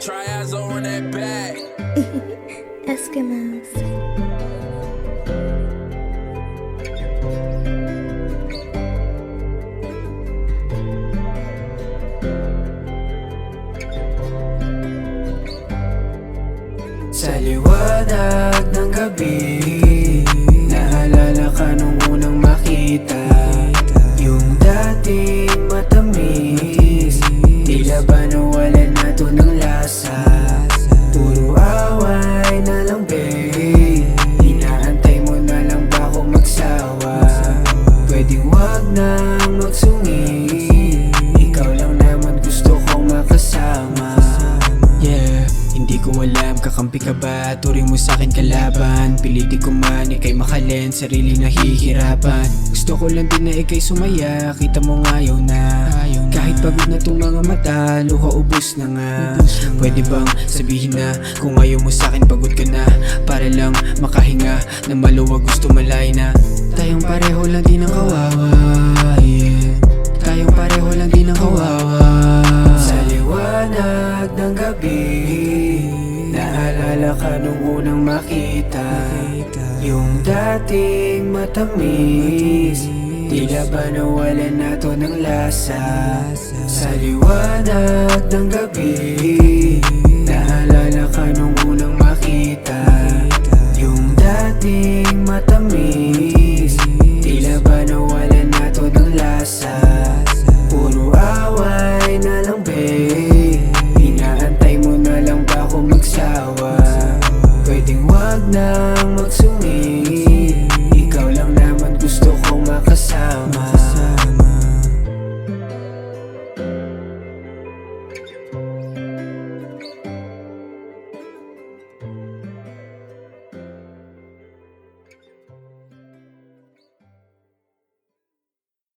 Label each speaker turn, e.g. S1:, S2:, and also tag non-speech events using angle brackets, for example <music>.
S1: Triazo on that bag.
S2: <laughs> Eskimos.
S3: Saliwanag ng gabi alam Kakampi ka ba? Turing mo sakin kalaban. Piliti ko man, ikay makalin Sarili nahihirapan. Gusto ko lang din na ikay sumaya Kita mo ngayaw na. Kahit pagod na tong mga mata Luha ubus na nga. Pwede bang sabihin na Kung ayaw mo sakin pagod ka na? Para lang makahinga Na maluwag gusto malay na. Tayong pareho lang din ang kawa. Naalala ka nung unang makita. Yung dating matamis. Tila ba nawalan na to ng lasa? Sa liwanag ng gabi. Naalala ka nung unang makita. Yung dating matamis. Tila ba nawalan na to ng lasa? Puro away na lang babe. now.